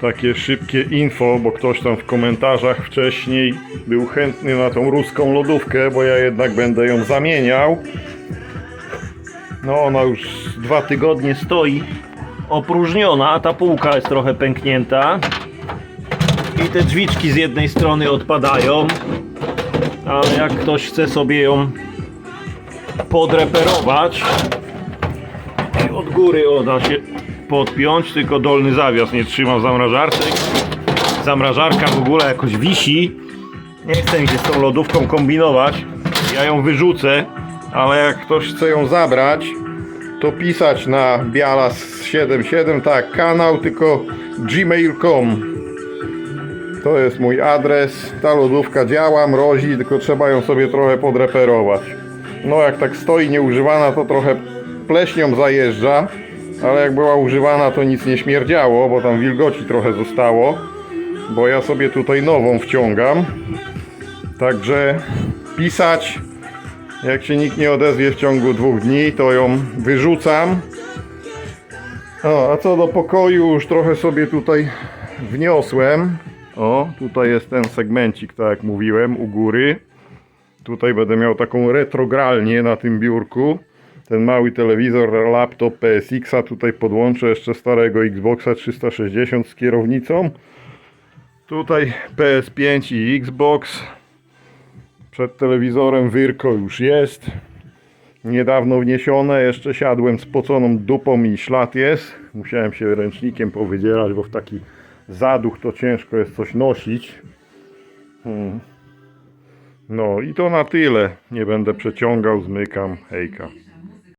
takie szybkie info, bo ktoś tam w komentarzach wcześniej był chętny na tą ruską lodówkę, bo ja jednak będę ją zamieniał. No ona już dwa tygodnie stoi opróżniona, ta półka jest trochę pęknięta. I te drzwiczki z jednej strony odpadają, ale jak ktoś chce sobie ją podreperować, od góry o, da się podpiąć, tylko dolny zawias nie trzyma w zamrażarce. Zamrażarka w ogóle jakoś wisi. Nie chcę mi się z tą lodówką kombinować. Ja ją wyrzucę, ale jak ktoś chce ją zabrać, to pisać na bialas77, tak, kanał, tylko gmail.com. To jest mój adres. Ta lodówka działa, mrozi, tylko trzeba ją sobie trochę podreperować. No jak tak stoi nieużywana, to trochę pleśnią zajeżdża, ale jak była używana, to nic nie śmierdziało, bo tam wilgoci trochę zostało. Bo ja sobie tutaj nową wciągam. Także pisać. Jak się nikt nie odezwie w ciągu dwóch dni, to ją wyrzucam. O, a co do pokoju, już trochę sobie tutaj wniosłem. O, tutaj jest ten segmencik, tak jak mówiłem, u góry. Tutaj będę miał taką retrogralnię na tym biurku. Ten mały telewizor, laptop PSX-a. Tutaj podłączę jeszcze starego Xboxa 360 z kierownicą. Tutaj PS5 i Xbox. Przed telewizorem Wyrko już jest. Niedawno wniesione, jeszcze siadłem spoconą dupą i ślad jest. Musiałem się ręcznikiem powydzierać, bo w taki zaduch to ciężko jest coś nosić. Hmm. No i to na tyle. Nie będę przeciągał, zmykam. Hejka.